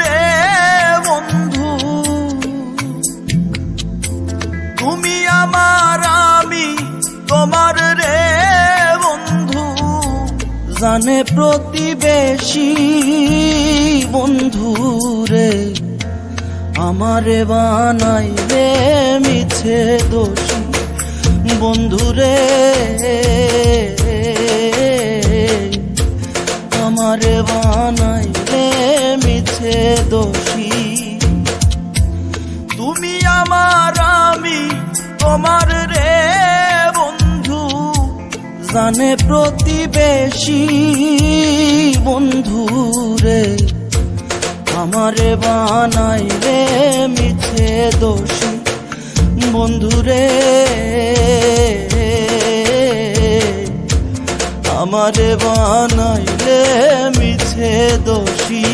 রে বন্ধু, তুমি আমার আমি, তোমার রে বন্ধু, জানে প্রতিবেশী বন্ধু রে, আমারে বানাইলে মিছে দোষী বন্ধুরে আমারে বানাইলে মিছে দোষী। তুমি আমার, আমি তোমার রে বন্ধু, জানে প্রতিবেশী বন্ধু রে। আমারে বানাইলে মিছে দোষী বন্ধু রে। আমারে বানাইলে মিছে দোষী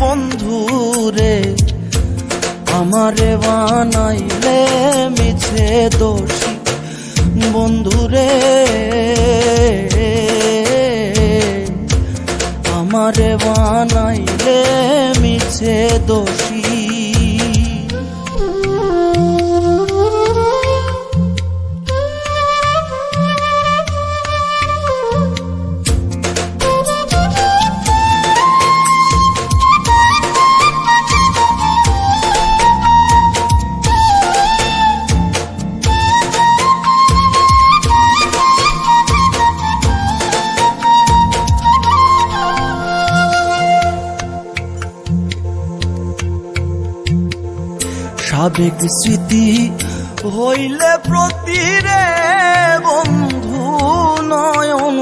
বন্ধু রে আমারে বানাইলে মিছে দোষী বন্ধু রে আমারে বানাইলে মিছে দোষী সাবেক স্মৃতি হইলে প্রতিরে বন্ধু নয়ন